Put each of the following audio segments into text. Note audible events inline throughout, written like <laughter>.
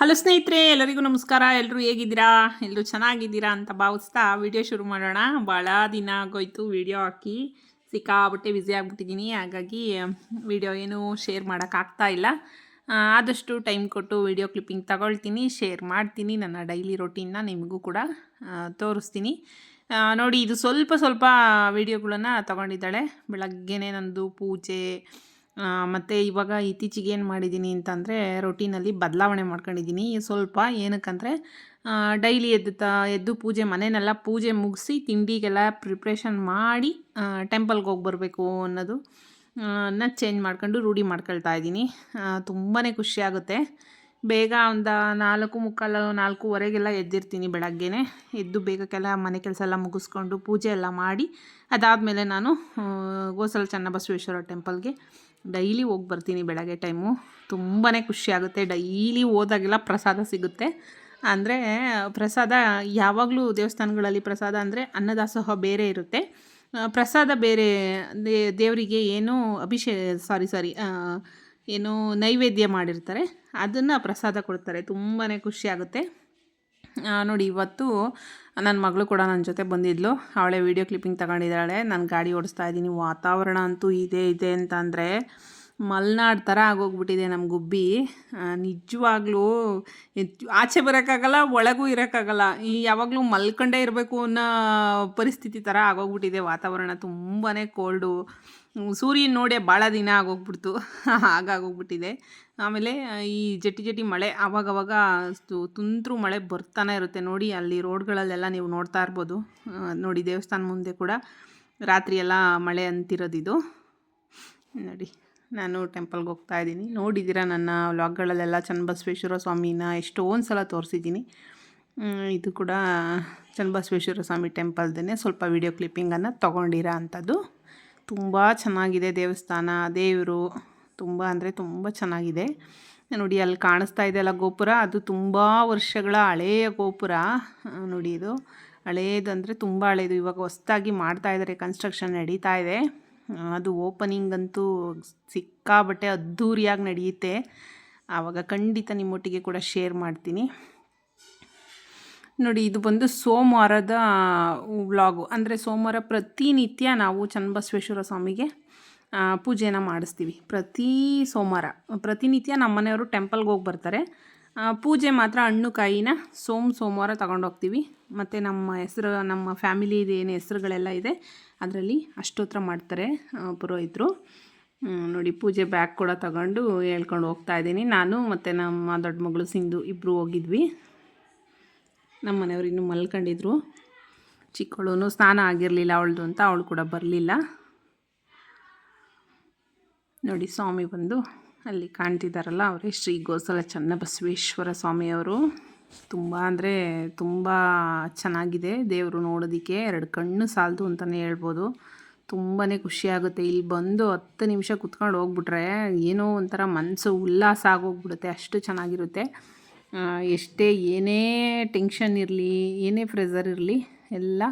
Hello ಸ್ನೇಹಿತರೆ, ಎಲ್ಲರಿಗೂ ನಮಸ್ಕಾರ. ಎಲ್ಲರೂ ಹೇಗಿದ್ದೀರಾ? ಎಲ್ಲರೂ ಚೆನ್ನಾಗಿದ್ದೀರಾ ಅಂತ ಭಾವಿಸ್ತಾ ವಿಡಿಯೋ ಶುರು ಮಾಡೋಣ. ಭಾಳ ದಿನ ಆಗೋಯ್ತು ವಿಡಿಯೋ ಹಾಕಿ. ಸಿಕ್ಕಾಬಟ್ಟೆ ಬ್ಯುಸಿ ಆಗಿಬಿಟ್ಟಿದ್ದೀನಿ. ಹಾಗಾಗಿ ವಿಡಿಯೋ ಏನೂ ಶೇರ್ ಮಾಡೋಕ್ಕಾಗ್ತಾ ಇಲ್ಲ. ಆದಷ್ಟು ಟೈಮ್ ಕೊಟ್ಟು ವಿಡಿಯೋ ಕ್ಲಿಪ್ಪಿಂಗ್ ತಗೊಳ್ತೀನಿ ಶೇರ್ ಮಾಡ್ತೀನಿ. ನನ್ನ ಡೈಲಿ ರೊಟೀನ್ನ ನಿಮಗೂ ಕೂಡ ತೋರಿಸ್ತೀನಿ. ನೋಡಿ, ಇದು ಸ್ವಲ್ಪ ಸ್ವಲ್ಪ ವಿಡಿಯೋಗಳನ್ನು ತಗೊಂಡಿದ್ದಾಳೆ. ಬೆಳಗ್ಗೆನೇ ನಂದು ಪೂಜೆ ಮತ್ತು ಇವಾಗ ಇತ್ತೀಚೆಗೆ ಏನು ಮಾಡಿದ್ದೀನಿ ಅಂತಂದರೆ ರೊಟೀನಲ್ಲಿ ಬದಲಾವಣೆ ಮಾಡ್ಕೊಂಡಿದ್ದೀನಿ ಸ್ವಲ್ಪ ಏನಕ್ಕಂದರೆ ಡೈಲಿ ಎದ್ದು ತ ಎದ್ದು ಪೂಜೆ ಮನೆಯನ್ನೆಲ್ಲ ಪೂಜೆ ಮುಗಿಸಿ ತಿಂಡಿಗೆಲ್ಲ ಪ್ರಿಪ್ರೇಷನ್ ಮಾಡಿ ಟೆಂಪಲ್ಗೆ ಹೋಗಿ ಬರಬೇಕು ಅನ್ನೋದು ನ ಚೇಂಜ್ ಮಾಡ್ಕೊಂಡು ರೂಢಿ ಮಾಡ್ಕೊಳ್ತಾ ಇದ್ದೀನಿ ತುಂಬಾ ಖುಷಿಯಾಗುತ್ತೆ ಬೇಗ ಒಂದು ನಾಲ್ಕು ಮುಕ್ಕಾಲು, ನಾಲ್ಕೂವರೆಗೆಲ್ಲ ಎದ್ದಿರ್ತೀನಿ ಬೆಳಗ್ಗೆನೆ. ಎದ್ದು ಬೇಗಕ್ಕೆಲ್ಲ ಮನೆ ಕೆಲಸ ಎಲ್ಲ ಮುಗಿಸ್ಕೊಂಡು ಪೂಜೆ ಎಲ್ಲ ಮಾಡಿ, ಅದಾದಮೇಲೆ ನಾನು ಗೋಸಲ ಚನ್ನಬಸವೇಶ್ವರ ಟೆಂಪಲ್ಗೆ ಡೈಲಿ ಹೋಗಿ ಬರ್ತೀನಿ ಬೆಳಗ್ಗೆ ಟೈಮು. ತುಂಬಾ ಖುಷಿ ಆಗುತ್ತೆ. ಡೈಲಿ ಹೋದಾಗೆಲ್ಲ ಪ್ರಸಾದ ಸಿಗುತ್ತೆ. ಅಂದರೆ ಪ್ರಸಾದ ಯಾವಾಗಲೂ ದೇವಸ್ಥಾನಗಳಲ್ಲಿ ಪ್ರಸಾದ ಅಂದರೆ ಅನ್ನದಾಸೋಹ ಬೇರೆ ಇರುತ್ತೆ. ಪ್ರಸಾದ ಬೇರೆ ದೇವರಿಗೆ ಏನು ಅಭಿಷೇ ಸಾರಿ ಸಾರಿ ಏನು ನೈವೇದ್ಯ ಮಾಡಿರ್ತಾರೆ. ಅದನ್ನು ಪ್ರಸಾದ ಕೊಡ್ತಾರೆ. ತುಂಬಾ ಖುಷಿ ಆಗುತ್ತೆ. ಆ, ನೋಡಿ, ಇವತ್ತು ನನ್ನ ಮಗಳು ಕೂಡ ನನ್ನ ಜೊತೆ ಬಂದಿದ್ಲು. ಅವಳೇ ವೀಡಿಯೋ ಕ್ಲಿಪ್ಪಿಂಗ್ ತಗೊಂಡಿದ್ದಾಳೆ. ನಾನು ಗಾಡಿ ಓಡಿಸ್ತಾ ಇದ್ದೀನಿ. ವಾತಾವರಣ ಅಂತೂ ಇದೆ ಇದೆ ಅಂತಂದರೆ ಮಲೆನಾಡು ಥರ ಆಗೋಗ್ಬಿಟ್ಟಿದೆ ನಮ್ಮ ಗುಬ್ಬಿ. ನಿಜವಾಗ್ಲೂ ಆಚೆ ಬರೋಕ್ಕಾಗಲ್ಲ, ಒಳಗೂ ಇರೋಕ್ಕಾಗಲ್ಲ. ಈ ಯಾವಾಗಲೂ ಮಲ್ಕೊಂಡೇ ಇರಬೇಕು ಅನ್ನೋ ಪರಿಸ್ಥಿತಿ ಥರ ಆಗೋಗ್ಬಿಟ್ಟಿದೆ ವಾತಾವರಣ. ತುಂಬಾ ಕೋಲ್ಡು ಸೂರ್ಯನ ನೋಡಿ ಭಾಳ ದಿನ ಆಗೋಗ್ಬಿಡ್ತು. <laughs> ಹಾಗಾಗೋಗ್ಬಿಟ್ಟಿದೆ. ಆಮೇಲೆ ಈ ಜಟ್ಟಿ ಜಟ್ಟಿ ಮಳೆ ಆವಾಗವಾಗ ತುಂತುರು ಮಳೆ ಬರ್ತಾನೆ ಇರುತ್ತೆ. ನೋಡಿ, ಅಲ್ಲಿ ರೋಡ್ಗಳಲ್ಲೆಲ್ಲ ನೀವು ನೋಡ್ತಾ ಇರ್ಬೋದು. ನೋಡಿ, ದೇವಸ್ಥಾನ ಮುಂದೆ ಕೂಡ ರಾತ್ರಿ ಎಲ್ಲ ಮಳೆ ಅಂತಿರೋದಿದು. ನೋಡಿ. ನಾನು ಟೆಂಪಲ್ಗೆ ಹೋಗ್ತಾ ಇದ್ದೀನಿ. ನೋಡಿದ್ದೀರಾ ನನ್ನ ವ್ಲಾಗ್ಗಳಲ್ಲೆಲ್ಲ ಚನ್ನಬಸವೇಶ್ವರ ಸ್ವಾಮಿನ ಎಷ್ಟೊಂದು ಸಲ ತೋರಿಸಿದ್ದೀನಿ. ಇದು ಕೂಡ ಚನ್ನಬಸವೇಶ್ವರ ಸ್ವಾಮಿ ಟೆಂಪಲ್ದೇ ಸ್ವಲ್ಪ ವಿಡಿಯೋ ಕ್ಲಿಪ್ಪಿಂಗನ್ನು ತೊಗೊಂಡಿರೋ ಅಂಥದ್ದು ತುಂಬ ಚೆನ್ನಾಗಿದೆ ದೇವಸ್ಥಾನ, ದೇವರು ತುಂಬ ಅಂದರೆ ತುಂಬ ಚೆನ್ನಾಗಿದೆ. ನೋಡಿ, ಅಲ್ಲಿ ಕಾಣಿಸ್ತಾ ಇದೆಯಲ್ಲ ಗೋಪುರ, ಅದು ತುಂಬ ವರ್ಷಗಳ ಹಳೆಯ ಗೋಪುರ. ನೋಡಿ ಇದು. ಹಳೇದಂದರೆ ತುಂಬ ಹಳೇದು. ಇವಾಗ ಹೊಸ್ದಾಗಿ ಮಾಡ್ತಾ ಇದ್ದಾರೆ ಕನ್ಸ್ಟ್ರಕ್ಷನ್ ನಡೀತಾ ಇದೆ. ಅದು ಓಪನಿಂಗ್ ಅಂತೂ ಸಿಕ್ಕಾಬಟ್ಟೆ ಅದ್ಧೂರಿಯಾಗಿ ನಡೆಯುತ್ತೆ. ಆವಾಗ ಖಂಡಿತ ನಿಮ್ಮೊಟ್ಟಿಗೆ ಕೂಡ ಶೇರ್ ಮಾಡ್ತೀನಿ. ನೋಡಿ, ಇದು ಬಂದು ಸೋಮವಾರದ ವ್ಲಾಗು. ಅಂದರೆ ಸೋಮವಾರ ಪ್ರತಿನಿತ್ಯ ನಾವು ಚನ್ನಬಸವೇಶ್ವರ ಸ್ವಾಮಿಗೆ ಪೂಜೆನ ಮಾಡಿಸ್ತೀವಿ. ಪ್ರತಿ ಸೋಮವಾರ. ಪ್ರತಿನಿತ್ಯ ನಮ್ಮ ಮನೆಯವರು ಟೆಂಪಲ್ಗೆ ಹೋಗಿ ಬರ್ತಾರೆ. ಪೂಜೆ ಮಾತ್ರ ಹಣ್ಣು ಕಾಯಿನ ಸೋಮ ಸೋಮವಾರ ತಗೊಂಡೋಗ್ತೀವಿ ಮತ್ತು ನಮ್ಮ ಹೆಸರು, ನಮ್ಮ ಫ್ಯಾಮಿಲಿದು ಏನು ಹೆಸರುಗಳೆಲ್ಲ ಇದೆ, ಅದರಲ್ಲಿ ಅಷ್ಟೋತ್ರ ಮಾಡ್ತಾರೆ ಪುರೋಹಿತರು. ನೋಡಿ, ಪೂಜೆ ಬ್ಯಾಗ್ ಕೂಡ ತಗೊಂಡು ಹೇಳ್ಕೊಂಡು ಹೋಗ್ತಾ ಇದ್ದೀನಿ. ನಾನು ಮತ್ತು ನಮ್ಮ ದೊಡ್ಡ ಮಗಳು ಸಿಂಧು ಇಬ್ಬರು ಹೋಗಿದ್ವಿ. ನಮ್ಮ ಮನೆಯವರು ಇನ್ನೂ ಮಲ್ಕೊಂಡಿದ್ರು. ಚಿಕ್ಕವಳು ಸ್ನಾನ ಆಗಿರಲಿಲ್ಲ, ಅವಳದು ಅಂತ ಅವಳು ಕೂಡ ಬರಲಿಲ್ಲ. ನೋಡಿ, ಸ್ವಾಮಿ ಬಂದು ಅಲ್ಲಿ ಕಾಣ್ತಿದ್ದಾರಲ್ಲ ಅವರೇ, ಶ್ರೀ ಗೋಸಲ ಚನ್ನಬಸವೇಶ್ವರ ಸ್ವಾಮಿಯವರು. ತುಂಬ ಅಂದರೆ ತುಂಬ ಚೆನ್ನಾಗಿದೆ ದೇವರು ನೋಡೋದಕ್ಕೆ, ಎರಡು ಕಣ್ಣು ಸಾಲದು ಅಂತಲೇ ಹೇಳ್ಬೋದು. ತುಂಬಾ ಖುಷಿಯಾಗುತ್ತೆ ಇಲ್ಲಿ ಬಂದು ಹತ್ತು ನಿಮಿಷ ಕುತ್ಕೊಂಡು ಹೋಗ್ಬಿಟ್ರೆ ಏನೋ ಒಂಥರ ಮನಸ್ಸು ಉಲ್ಲಾಸ ಆಗೋಗ್ಬಿಡುತ್ತೆ, ಅಷ್ಟು ಚೆನ್ನಾಗಿರುತ್ತೆ. ಎಷ್ಟೇ ಏನೇ ಟೆನ್ಷನ್ ಇರಲಿ, ಏನೇ ಪ್ರೆಸರ್ ಇರಲಿ, ಎಲ್ಲ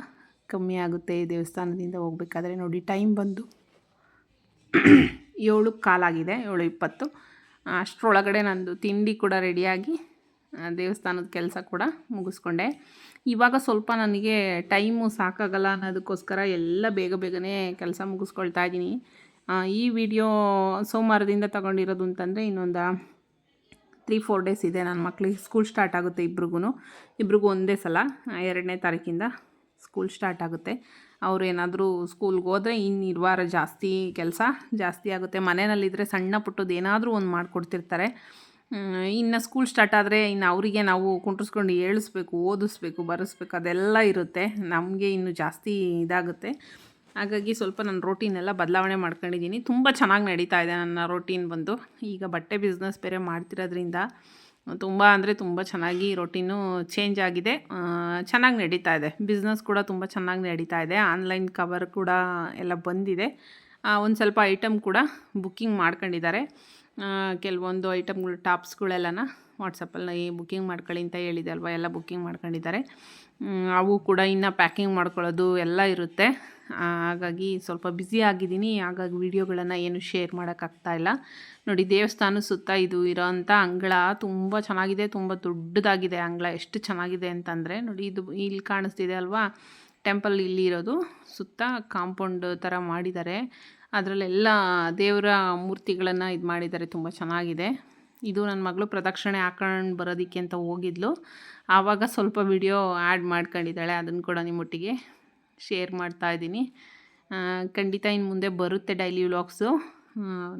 ಕಮ್ಮಿ ಆಗುತ್ತೆ ದೇವಸ್ಥಾನದಿಂದ ಹೋಗ್ಬೇಕಾದ್ರೆ. ನೋಡಿ, ಟೈಮ್ ಬಂದು. ಏಳು ಕಾಲಾಗಿದೆ, ಏಳು ಇಪ್ಪತ್ತು. ಅಷ್ಟರೊಳಗಡೆ ನಂದು ತಿಂಡಿ ಕೂಡ ರೆಡಿಯಾಗಿ ದೇವಸ್ಥಾನದ ಕೆಲಸ ಕೂಡ ಮುಗಿಸ್ಕೊಂಡೆ. ಇವಾಗ ಸ್ವಲ್ಪ ನನಗೆ ಟೈಮು ಸಾಕಾಗಲ್ಲ ಅನ್ನೋದಕ್ಕೋಸ್ಕರ ಎಲ್ಲ ಬೇಗ ಬೇಗನೆ ಕೆಲಸ ಮುಗಿಸ್ಕೊಳ್ತಾ ಇದ್ದೀನಿ. ಈ ವಿಡಿಯೋ ಸೋಮವಾರದಿಂದ ತಗೊಂಡಿರೋದು ಅಂತಂದರೆ ಇನ್ನೊಂದು ತ್ರೀ ಫೋರ್ ಡೇಸ್ ಇದೆ ನನ್ನ ಮಕ್ಳಿಗೆ. ಸ್ಕೂಲ್ ಸ್ಟಾರ್ಟ್ ಆಗುತ್ತೆ ಇಬ್ರಿಗೂ ಇಬ್ರಿಗೂ ಒಂದೇ ಸಲ ಎರಡನೇ ತಾರೀಕಿಂದ ಸ್ಕೂಲ್ ಸ್ಟಾರ್ಟ್ ಆಗುತ್ತೆ. ಅವ್ರು ಏನಾದರೂ ಸ್ಕೂಲ್ಗೆ ಹೋದರೆ ಇನ್ನು ನಿರ್ವಾರ ಜಾಸ್ತಿ ಕೆಲಸ ಜಾಸ್ತಿ ಆಗುತ್ತೆ. ಮನೆಯಲ್ಲಿದ್ದರೆ ಸಣ್ಣ ಪುಟ್ಟದ್ದು ಏನಾದರೂ ಒಂದು ಮಾಡಿಕೊಡ್ತಿರ್ತಾರೆ. ಇನ್ನು ಸ್ಕೂಲ್ ಸ್ಟಾರ್ಟ್ ಆದರೆ ಇನ್ನು ಅವರಿಗೆ ನಾವು ಕುಂಟ್ರಿಸ್ಕೊಂಡು ಏಳಿಸ್ಬೇಕು, ಓದಿಸ್ಬೇಕು, ಬರೆಸ್ಬೇಕು ಅದೆಲ್ಲ ಇರುತ್ತೆ. ನಮಗೆ ಇನ್ನು ಜಾಸ್ತಿ ಇದಾಗುತ್ತೆ. ಹಾಗಾಗಿ ಸ್ವಲ್ಪ ನನ್ನ ರೋಟೀನೆಲ್ಲ ಬದಲಾವಣೆ ಮಾಡ್ಕೊಂಡಿದ್ದೀನಿ ತುಂಬ ಚೆನ್ನಾಗಿ ನಡೀತಾ ಇದೆ ನನ್ನ ರೋಟೀನ್ ಬಂದು. ಈಗ ಬಟ್ಟೆ ಬಿಸ್ನೆಸ್ ಬೇರೆ ಮಾಡ್ತಿರೋದ್ರಿಂದ ತುಂಬ ಅಂದರೆ ತುಂಬ ಚೆನ್ನಾಗಿ ರೊಟೀನು ಚೇಂಜ್ ಆಗಿದೆ. ಚೆನ್ನಾಗಿ ನಡೀತಾ ಇದೆ. ಬಿಸ್ನೆಸ್ ಕೂಡ ತುಂಬ ಚೆನ್ನಾಗಿ ನಡೀತಾ ಇದೆ. ಆನ್ಲೈನ್ ಕವರ್ ಕೂಡ ಎಲ್ಲ ಬಂದಿದೆ. ಒಂದು ಸ್ವಲ್ಪ ಐಟಮ್ ಕೂಡ ಬುಕ್ಕಿಂಗ್ ಮಾಡ್ಕೊಂಡಿದ್ದಾರೆ. ಕೆಲವೊಂದು ಐಟಮ್ಗಳು ಟಾಪ್ಸ್ಗಳೆಲ್ಲನ ವಾಟ್ಸಪ್ಪಲ್ಲಿ ಬುಕ್ಕಿಂಗ್ ಮಾಡ್ಕೊಳ್ಳಿ ಅಂತ ಹೇಳಿದೆ ಅಲ್ವಾ? ಎಲ್ಲ ಬುಕ್ಕಿಂಗ್ ಮಾಡ್ಕೊಂಡಿದ್ದಾರೆ. ಅವು ಕೂಡ ಇನ್ನು ಪ್ಯಾಕಿಂಗ್ ಮಾಡ್ಕೊಳ್ಳೋದು ಎಲ್ಲ ಇರುತ್ತೆ. ಹಾಗಾಗಿ ಸ್ವಲ್ಪ ಬ್ಯುಸಿ ಆಗಿದ್ದೀನಿ. ಹಾಗಾಗಿ ವೀಡಿಯೋಗಳನ್ನು ಏನು ಶೇರ್ ಇಲ್ಲ. ನೋಡಿ, ದೇವಸ್ಥಾನ ಸುತ್ತ ಇದು ಇರೋಂಥ ಅಂಗಳ ತುಂಬ ಚೆನ್ನಾಗಿದೆ, ತುಂಬ ದೊಡ್ಡದಾಗಿದೆ ಅಂಗಳ. ಎಷ್ಟು ಚೆನ್ನಾಗಿದೆ ಅಂತಂದರೆ, ನೋಡಿ, ಇದು ಇಲ್ಲಿ ಕಾಣಿಸ್ತಿದೆ ಅಲ್ವಾ? ಟೆಂಪಲ್ ಇಲ್ಲಿ ಇರೋದು. ಸುತ್ತ ಕಾಂಪೌಂಡ್ ಥರ ಮಾಡಿದ್ದಾರೆ. ಅದರಲ್ಲೆಲ್ಲ ದೇವರ ಮೂರ್ತಿಗಳನ್ನು ಇದು ಮಾಡಿದ್ದಾರೆ. ತುಂಬ ಚೆನ್ನಾಗಿದೆ. ಇದು ನನ್ನ ಮಗಳು ಪ್ರದಕ್ಷಿಣೆ ಹಾಕೊಂಡು ಬರೋದಕ್ಕೆ ಅಂತ ಹೋಗಿದ್ಲು. ಆವಾಗ ಸ್ವಲ್ಪ ವಿಡಿಯೋ ಆ್ಯಡ್ ಮಾಡ್ಕೊಂಡಿದ್ದಾಳೆ. ಅದನ್ನು ಕೂಡ ನಿಮ್ಮೊಟ್ಟಿಗೆ ಶೇರ್ ಮಾಡ್ತಾ ಇದ್ದೀನಿ. ಖಂಡಿತ ಇನ್ನು ಮುಂದೆ ಬರುತ್ತೆ ಡೈಲಿ ವ್ಲಾಗ್ಸು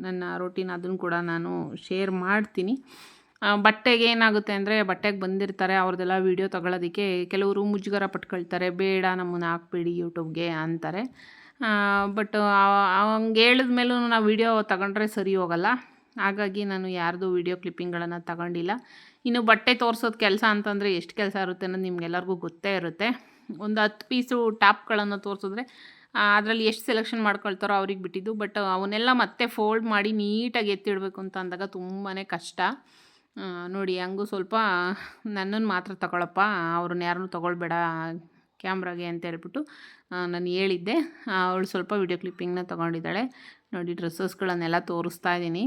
ನನ್ನ ರೊಟೀನ್ ಅದನ್ನು ಕೂಡ ನಾನು ಶೇರ್ ಮಾಡ್ತೀನಿ. ಬಟ್ಟೆಗೆ ಏನಾಗುತ್ತೆ ಅಂದರೆ ಬಟ್ಟೆಗೆ ಬಂದಿರ್ತಾರೆ, ಅವ್ರದ್ದೆಲ್ಲ ವೀಡಿಯೋ ತಗೊಳ್ಳೋದಕ್ಕೆ ಕೆಲವರು ಮುಜುಗರ ಪಟ್ಕೊಳ್ತಾರೆ, ಬೇಡ ನಮ್ಮನ್ನು ಹಾಕ್ಬೇಡಿ ಯೂಟ್ಯೂಬ್ಗೆ ಅಂತಾರೆ. ಬಟ್ ಹಂಗೆ ಹೇಳಿದ್ಮೇಲೂ ನಾವು ವೀಡಿಯೋ ತಗೊಂಡ್ರೆ ಸರಿ ಹೋಗಲ್ಲ. ಹಾಗಾಗಿ ನಾನು ಯಾರ್ದು ವೀಡಿಯೋ ಕ್ಲಿಪ್ಪಿಂಗ್ಗಳನ್ನು ತಗೊಂಡಿಲ್ಲ. ಇನ್ನು ಬಟ್ಟೆ ತೋರಿಸೋದು ಕೆಲಸ ಅಂತಂದರೆ ಎಷ್ಟು ಕೆಲಸ ಇರುತ್ತೆ ಅನ್ನೋದು ನಿಮಗೆಲ್ಲರಿಗೂ ಗೊತ್ತೇ ಇರುತ್ತೆ. ಒಂದು ಹತ್ತು ಪೀಸು ಟಾಪ್ಗಳನ್ನು ತೋರಿಸಿದ್ರೆ ಅದರಲ್ಲಿ ಎಷ್ಟು ಸೆಲೆಕ್ಷನ್ ಮಾಡ್ಕೊಳ್ತಾರೋ ಅವ್ರಿಗೆ ಬಿಟ್ಟಿದ್ದು. ಬಟ್ ಅವನ್ನೆಲ್ಲ ಮತ್ತೆ ಫೋಲ್ಡ್ ಮಾಡಿ ನೀಟಾಗಿ ಎತ್ತಿಡಬೇಕು ಅಂತ ಅಂದಾಗ ತುಂಬಾ ಕಷ್ಟ. ನೋಡಿ, ಹಂಗೂ ಸ್ವಲ್ಪ ನನ್ನನ್ನು ಮಾತ್ರ ತಗೊಳಪ್ಪ. ಅವ್ರನ್ನ ಯಾರನ್ನೂ ತಗೊಳ್ಬೇಡ ಕ್ಯಾಮ್ರಾಗೆ ಅಂತ ಹೇಳ್ಬಿಟ್ಟು ನಾನು ಹೇಳಿದ್ದೆ. ಅವಳು ಸ್ವಲ್ಪ ವಿಡಿಯೋ ಕ್ಲಿಪ್ಪಿಂಗ್ನ ತೊಗೊಂಡಿದ್ದಾಳೆ. ನೋಡಿ ಡ್ರೆಸ್ಸಸ್ಗಳನ್ನೆಲ್ಲ ತೋರಿಸ್ತಾ ಇದ್ದೀನಿ.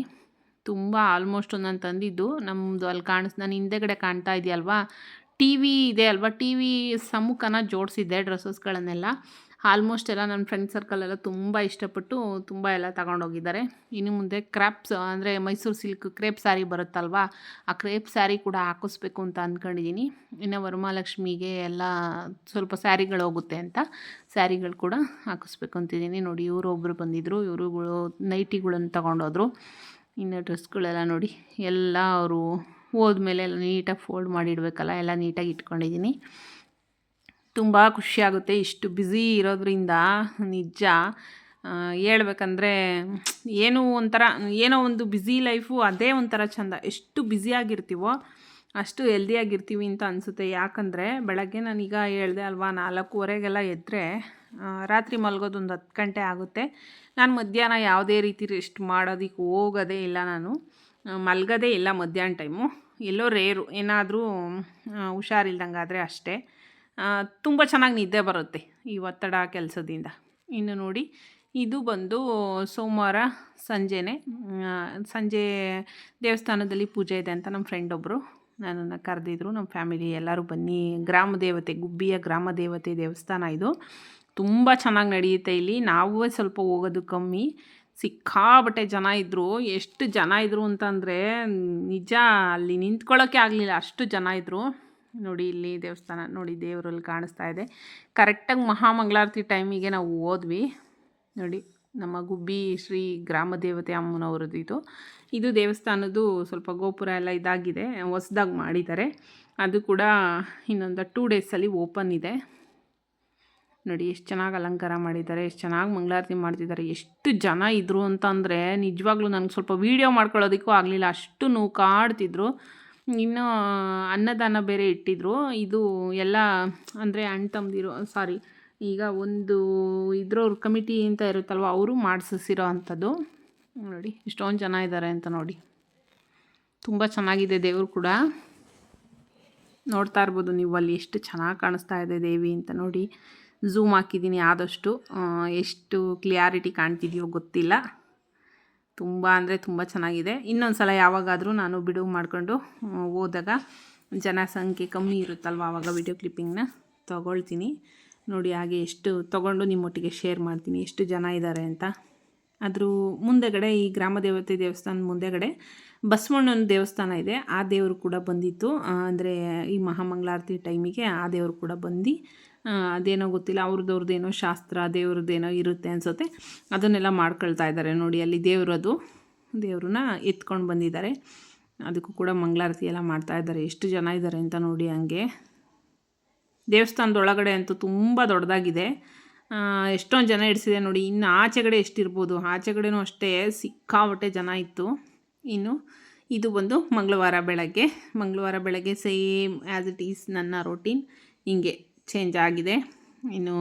ತುಂಬ ಆಲ್ಮೋಸ್ಟ್ ನಾನು ತಂದಿದ್ದು. ನಮ್ಮದು ಅಲ್ಲಿ ಕಾಣಿಸ್, ನಾನು ಹಿಂದೆಗಡೆ ಕಾಣ್ತಾ ಇದೆಯಲ್ವಾ? ಟಿ ವಿ ಇದೆ ಅಲ್ವಾ? ಟಿ ವಿ ಸಮ್ಮುಖನ ಜೋಡಿಸಿದ್ದೆ ಡ್ರೆಸ್ಸಸ್ಗಳನ್ನೆಲ್ಲ. ಆಲ್ಮೋಸ್ಟ್ ಎಲ್ಲ ನನ್ನ ಫ್ರೆಂಡ್ ಸರ್ಕಲೆಲ್ಲ ತುಂಬ ಇಷ್ಟಪಟ್ಟು ತುಂಬ ಎಲ್ಲ ತಗೊಂಡೋಗಿದ್ದಾರೆ. ಇನ್ನು ಮುಂದೆ ಕ್ರಾಪ್ಸ್ ಅಂದರೆ ಮೈಸೂರು ಸಿಲ್ಕ್ ಕ್ರೇಪ್ ಸ್ಯಾರಿ ಬರುತ್ತಲ್ವಾ? ಆ ಕ್ರೇಪ್ ಸ್ಯಾರಿ ಕೂಡ ಹಾಕಿಸ್ಬೇಕು ಅಂತ ಅಂದ್ಕೊಂಡಿದ್ದೀನಿ ಇನ್ನು ವರಮಹಾಲಕ್ಷ್ಮಿಗೆ ಎಲ್ಲ ಸ್ವಲ್ಪ ಸ್ಯಾರಿಗಳು ಹೋಗುತ್ತೆ ಅಂತ ಸ್ಯಾರಿಗಳು ಕೂಡ ಹಾಕಿಸ್ಬೇಕು ಅಂತಿದ್ದೀನಿ ನೋಡಿ ಇವರು ಒಬ್ಬರು ಬಂದಿದ್ದರು ಇವರುಗಳು ನೈಟಿಗಳನ್ನು ತಗೊಂಡೋದ್ರು. ಇನ್ನು ಡ್ರೆಸ್ಗಳೆಲ್ಲ ನೋಡಿ, ಎಲ್ಲ ಅವರು ಹೋದ್ಮೇಲೆ ಎಲ್ಲ ನೀಟಾಗಿ ಫೋಲ್ಡ್ ಮಾಡಿ ಇಡಬೇಕಲ್ಲ ಎಲ್ಲ ನೀಟಾಗಿ ಇಟ್ಕೊಂಡಿದ್ದೀನಿ. ತುಂಬ ಖುಷಿಯಾಗುತ್ತೆ ಇಷ್ಟು ಬ್ಯುಸಿ ಇರೋದ್ರಿಂದ, ನಿಜ. ಹೇಳ್ಬೇಕಂದ್ರೆ ಏನೋ ಒಂಥರ, ಏನೋ ಒಂದು ಬ್ಯುಸಿ ಲೈಫು ಅದೇ ಒಂಥರ ಚೆಂದ. ಎಷ್ಟು ಬ್ಯುಸಿಯಾಗಿರ್ತೀವೋ ಅಷ್ಟು ಹೆಲ್ದಿಯಾಗಿರ್ತೀವಿ ಅಂತ ಅನಿಸುತ್ತೆ. ಯಾಕಂದರೆ ಬೆಳಗ್ಗೆ ನಾನೀಗ ಹೇಳಿದೆ ಅಲ್ವಾ, ನಾಲ್ಕೂವರೆಗೆಲ್ಲ ಎದ್ದರೆ ರಾತ್ರಿ ಮಲಗೋದು ಒಂದು ಹತ್ತು ಗಂಟೆ ಆಗುತ್ತೆ. ನಾನು ಮಧ್ಯಾಹ್ನ ಯಾವುದೇ ರೀತಿ ರೆಸ್ಟ್ ಮಾಡೋದಕ್ಕೆ ಹೋಗೋದೇ ಇಲ್ಲ ನಾನು. ಮಲಗೋದೇ ಇಲ್ಲ ಮಧ್ಯಾಹ್ನ ಟೈಮು ಎಲ್ಲೋ ರೇರು ಏನಾದರೂ ಹುಷಾರಿಲ್ದಂಗೆ ಆದರೆ ಅಷ್ಟೇ. ತುಂಬ ಚೆನ್ನಾಗಿ ನಿದ್ದೆ ಬರುತ್ತೆ ಈ ಒತ್ತಡ ಕೆಲಸದಿಂದ. ಇನ್ನು ನೋಡಿ, ಇದು ಬಂದು ಸೋಮವಾರ ಸಂಜೆನೇ. ಸಂಜೆ ದೇವಸ್ಥಾನದಲ್ಲಿ ಪೂಜೆ ಇದೆ ಅಂತ ನಮ್ಮ ಫ್ರೆಂಡ್ ಒಬ್ಬರು ನನ್ನನ್ನು ಕರೆದಿದ್ರು. ನಮ್ಮ ಫ್ಯಾಮಿಲಿ ಎಲ್ಲರೂ ಬನ್ನಿ. ಗ್ರಾಮ ದೇವತೆ, ಗುಬ್ಬಿಯ ಗ್ರಾಮ ದೇವತೆ ದೇವಸ್ಥಾನ ಇದು. ತುಂಬ ಚೆನ್ನಾಗಿ ನಡೆಯುತ್ತೆ ಇಲ್ಲಿ. ನಾವು ಸ್ವಲ್ಪ ಹೋಗೋದು ಕಮ್ಮಿ. ಸಿಕ್ಕಾಬಟ್ಟೆ ಜನ ಇದ್ದರು ಎಷ್ಟು ಜನ ಇದ್ದರು ಅಂತಂದರೆ, ನಿಜ ಅಲ್ಲಿ ನಿಂತ್ಕೊಳ್ಳೋಕ್ಕೆ ಆಗಲಿಲ್ಲ. ಅಷ್ಟು ಜನ ಇದ್ದರು ನೋಡಿ ಇಲ್ಲಿ ದೇವಸ್ಥಾನ, ನೋಡಿ ದೇವರಲ್ಲಿ ಕಾಣಿಸ್ತಾ ಇದೆ. ಕರೆಕ್ಟಾಗಿ ಮಹಾಮಂಗಳಾರತಿ ಟೈಮಿಗೆ ನಾವು ಹೋದ್ವಿ. ನೋಡಿ, ನಮ್ಮ ಗುಬ್ಬಿ ಶ್ರೀ ಗ್ರಾಮ ದೇವತೆ ಅಮ್ಮನವ್ರದ್ದು ಇದು. ಇದು ದೇವಸ್ಥಾನದ್ದು ಸ್ವಲ್ಪ ಗೋಪುರ ಎಲ್ಲ ಇದಾಗಿದೆ. ಹೊಸ್ದಾಗಿ ಮಾಡಿದ್ದಾರೆ. ಅದು ಕೂಡ ಇನ್ನೊಂದು ಟೂ ಡೇಸಲ್ಲಿ ಓಪನ್ ಇದೆ. ನೋಡಿ ಎಷ್ಟು ಚೆನ್ನಾಗಿ ಅಲಂಕಾರ ಮಾಡಿದ್ದಾರೆ, ಎಷ್ಟು ಚೆನ್ನಾಗಿ ಮಂಗಳಾರತಿ ಮಾಡ್ತಿದ್ದಾರೆ, ಎಷ್ಟು ಜನ ಇದ್ದರು ಅಂತಂದರೆ ನಿಜವಾಗ್ಲೂ ನನಗೆ ಸ್ವಲ್ಪ ವೀಡಿಯೋ ಮಾಡ್ಕೊಳ್ಳೋದಕ್ಕೂ ಆಗಲಿಲ್ಲ. ಅಷ್ಟು ನೂಕಾಡ್ತಿದ್ರು. ಇನ್ನು ಅನ್ನದಾನ ಬೇರೆ ಇಟ್ಟಿದ್ರು. ಇದು ಎಲ್ಲ ಅಂದರೆ ಅಣ್ಣ ತಮ್ಮದಿರು ಸಾರಿ ಈಗ ಒಂದು ಇದ್ರವ್ರ ಕಮಿಟಿ ಅಂತ ಇರುತ್ತಲ್ವ, ಅವರು ಮಾಡಿಸಿರೋ ಅಂಥದ್ದು. ನೋಡಿ ಇಷ್ಟೊಂದು ಜನ ಇದ್ದಾರೆ ಅಂತ ನೋಡಿ. ತುಂಬ ಚೆನ್ನಾಗಿದೆ ದೇವರು ಕೂಡ. ನೋಡ್ತಾ ಇರ್ಬೋದು ನೀವು ಅಲ್ಲಿ ಎಷ್ಟು ಚೆನ್ನಾಗಿ ಕಾಣಿಸ್ತಾ ಇದೆ ದೇವಿ ಅಂತ ನೋಡಿ. ಝೂಮ್ ಹಾಕಿದ್ದೀನಿ ಆದಷ್ಟು. ಎಷ್ಟು ಕ್ಲಿಯಾರಿಟಿ ಕಾಣ್ತಿದೆಯೋ ಗೊತ್ತಿಲ್ಲ. ತುಂಬ ಅಂದರೆ ತುಂಬ ಚೆನ್ನಾಗಿದೆ. ಇನ್ನೊಂದು ಸಲ ಯಾವಾಗಾದರೂ ನಾನು ಬಿಡುವು ಮಾಡಿಕೊಂಡು ಹೋದಾಗ ಜನಸಂಖ್ಯೆ ಕಮ್ಮಿ ಇರುತ್ತಲ್ವ ಆವಾಗ ವಿಡಿಯೋ ಕ್ಲಿಪ್ಪಿಂಗ್ನ ತೊಗೊಳ್ತೀನಿ. ನೋಡಿ ಹಾಗೆ ಎಷ್ಟು ತೊಗೊಂಡು ನಿಮ್ಮೊಟ್ಟಿಗೆ ಶೇರ್ ಮಾಡ್ತೀನಿ, ಎಷ್ಟು ಜನ ಇದ್ದಾರೆ ಅಂತ. ಅದ್ರ ಮುಂದೆಗಡೆ ಈ ಗ್ರಾಮ ದೇವತೆ ದೇವಸ್ಥಾನ ಮುಂದೆಗಡೆ ಬಸವಣ್ಣನ ದೇವಸ್ಥಾನ ಇದೆ. ಆ ದೇವರು ಕೂಡ ಬಂದಿತ್ತು. ಅಂದರೆ ಈ ಮಹಾಮಂಗಳಾರತಿ ಟೈಮಿಗೆ ಆ ದೇವರು ಕೂಡ ಬಂದು ಅದೇನೋ ಗೊತ್ತಿಲ್ಲ, ಅವ್ರದ್ದವ್ರದ್ದೇನೋ ಶಾಸ್ತ್ರ, ದೇವ್ರದ್ದೇನೋ ಇರುತ್ತೆ ಅನಿಸುತ್ತೆ. ಅದನ್ನೆಲ್ಲ ಮಾಡ್ಕೊಳ್ತಾ ಇದ್ದಾರೆ. ನೋಡಿ, ಅಲ್ಲಿ ದೇವರದು ದೇವ್ರನ್ನ ಎತ್ಕೊಂಡು ಬಂದಿದ್ದಾರೆ. ಅದಕ್ಕೂ ಕೂಡ ಮಂಗಳಾರತಿ ಎಲ್ಲ ಮಾಡ್ತಾ ಇದ್ದಾರೆ. ಎಷ್ಟು ಜನ ಇದ್ದಾರೆ ಅಂತ ನೋಡಿ ಹಂಗೆ. ದೇವಸ್ಥಾನದ ಒಳಗಡೆ ಅಂತೂ ತುಂಬ ದೊಡ್ಡದಾಗಿದೆ. ಎಷ್ಟೊಂದು ಜನ ಇಡಿಸಿದೆ ನೋಡಿ. ಇನ್ನು ಆಚೆಗಡೆ ಎಷ್ಟಿರ್ಬೋದು? ಆಚೆಗಡೆನೂ ಅಷ್ಟೇ ಸಿಕ್ಕಾಪಟ್ಟೆ ಜನ ಇತ್ತು. ಇನ್ನು ಇದು ಬಂದು ಮಂಗಳವಾರ ಬೆಳಗ್ಗೆ. ಮಂಗಳವಾರ ಬೆಳಗ್ಗೆ ಸೇಮ್ ಆ್ಯಸ್ ಇಟ್ ಈಸ್ ನನ್ನ ರೊಟೀನ್ ಹಿಂಗೆ. ಚೇಂಜ್ ಆಗಿದೆ. ಇನ್ನು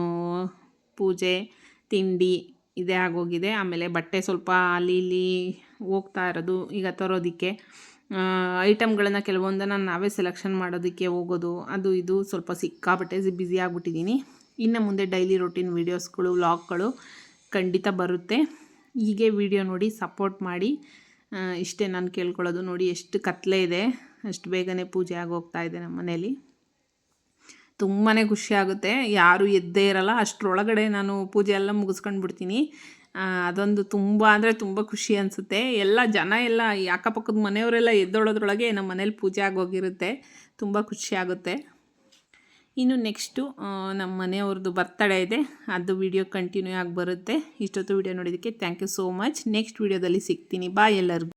ಪೂಜೆ, ತಿಂಡಿ ಇದೇ ಆಗೋಗಿದೆ. ಆಮೇಲೆ ಬಟ್ಟೆ ಸ್ವಲ್ಪ ಅಲ್ಲಿ ಇಲ್ಲಿ ಹೋಗ್ತಾ ಇರೋದು ಈಗ ತರೋದಕ್ಕೆ. ಐಟಮ್ಗಳನ್ನು ಕೆಲವೊಂದನ್ನು ನಾವೇ ಸೆಲೆಕ್ಷನ್ ಮಾಡೋದಕ್ಕೆ ಹೋಗೋದು, ಅದು ಇದು ಸ್ವಲ್ಪ ಸಿಕ್ಕಾಬಟ್ಟೆ ಬ್ಯುಸಿ ಆಗಿಬಿಟ್ಟಿದ್ದೀನಿ. ಇನ್ನು ಮುಂದೆ ಡೈಲಿ ರೊಟೀನ್ ವೀಡಿಯೋಸ್ಗಳು ವ್ಲಾಗ್ಗಳು ಖಂಡಿತ ಬರುತ್ತೆ. ಹೀಗೆ ವಿಡಿಯೋ ನೋಡಿ ಸಪೋರ್ಟ್ ಮಾಡಿ ಇಷ್ಟೇ ನಾನು ಕೇಳ್ಕೊಳ್ಳೋದು ನೋಡಿ ಎಷ್ಟು ಕತ್ಲೆ ಇದೆ, ಅಷ್ಟು ಬೇಗನೆ ಪೂಜೆ ಆಗೋಗ್ತಾ ಇದೆ ನಮ್ಮ ಮನೇಲಿ ತುಂಬಾ ಖುಷಿ ಆಗುತ್ತೆ. ಯಾರು ಎದ್ದೇ ಇರಲ್ಲ. ಅಷ್ಟರೊಳಗಡೆ ನಾನು ಪೂಜೆ ಎಲ್ಲ ಮುಗಿಸ್ಕೊಂಡು ಬಿಡ್ತೀನಿ ಅದೊಂದು ತುಂಬ ಅಂದರೆ ತುಂಬ ಖುಷಿ ಅನಿಸುತ್ತೆ. ಎಲ್ಲ ಜನ ಎಲ್ಲ ಅಕ್ಕಪಕ್ಕದ ಮನೆಯವರೆಲ್ಲ ಎದ್ದೊಳೋದ್ರೊಳಗೆ ನಮ್ಮ ಮನೇಲಿ ಪೂಜೆ ಆಗೋಗಿರುತ್ತೆ. ತುಂಬ ಖುಷಿ ಆಗುತ್ತೆ. ಇನ್ನು ನೆಕ್ಸ್ಟು ನಮ್ಮ ಮನೆಯವ್ರದ್ದು ಬರ್ತಡೇ ಇದೆ. ಅದು ವಿಡಿಯೋ ಕಂಟಿನ್ಯೂ ಆಗಿ ಬರುತ್ತೆ. ಇಷ್ಟೊತ್ತು ವಿಡಿಯೋ ನೋಡಿದ್ದಕ್ಕೆ thank you so much next ವಿಡಿಯೋದಲ್ಲಿ ಸಿಗ್ತೀನಿ. ಬಾಯ್ ಎಲ್ಲರಿಗೂ.